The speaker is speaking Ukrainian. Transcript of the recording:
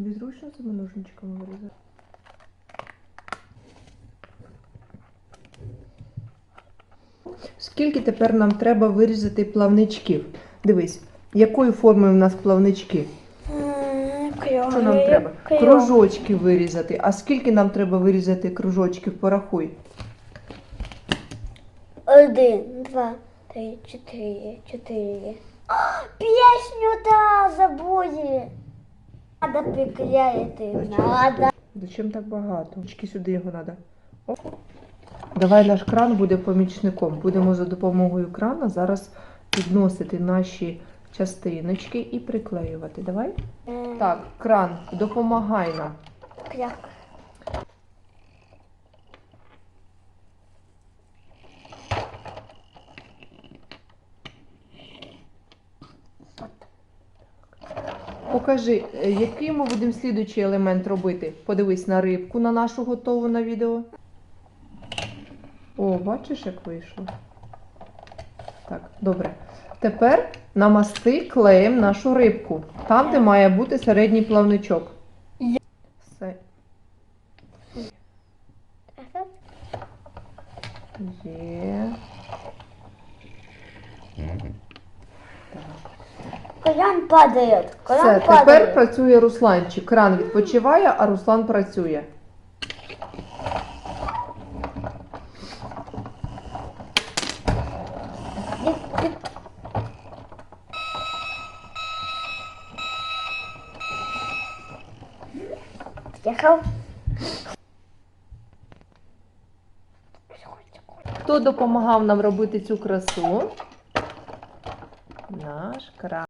Тобі зручно цими ножничками вирізати? Скільки тепер нам треба вирізати плавничків? Дивись, якої форми в нас плавнички? Що нам треба? Кружочки вирізати. А скільки нам треба вирізати кружочків? Порахуй. Один, два, три, чотири, чотири. Пісню та забули. Надо приклеїти. Надо. Зачем так багато? Очки сюди його треба. Давай наш кран буде помічником. Будемо за допомогою крана зараз підносити наші частиночки і приклеювати. Давай? Е, Так, кран, допомагай нам. Як? Покажи, е, який ми будемо слідуючий елемент робити. Подивись на рибку на нашу готову на відео. О, бачиш, як вийшло? Так, добре. Тепер намасти клеєм нашу рибку. Там, де має бути середній плавничок. Все. Є. Колян падає. Колян Все, падає. тепер працює Русланчик. Кран відпочиває, а Руслан працює. Хто допомагав нам робити цю красу? Наш кран.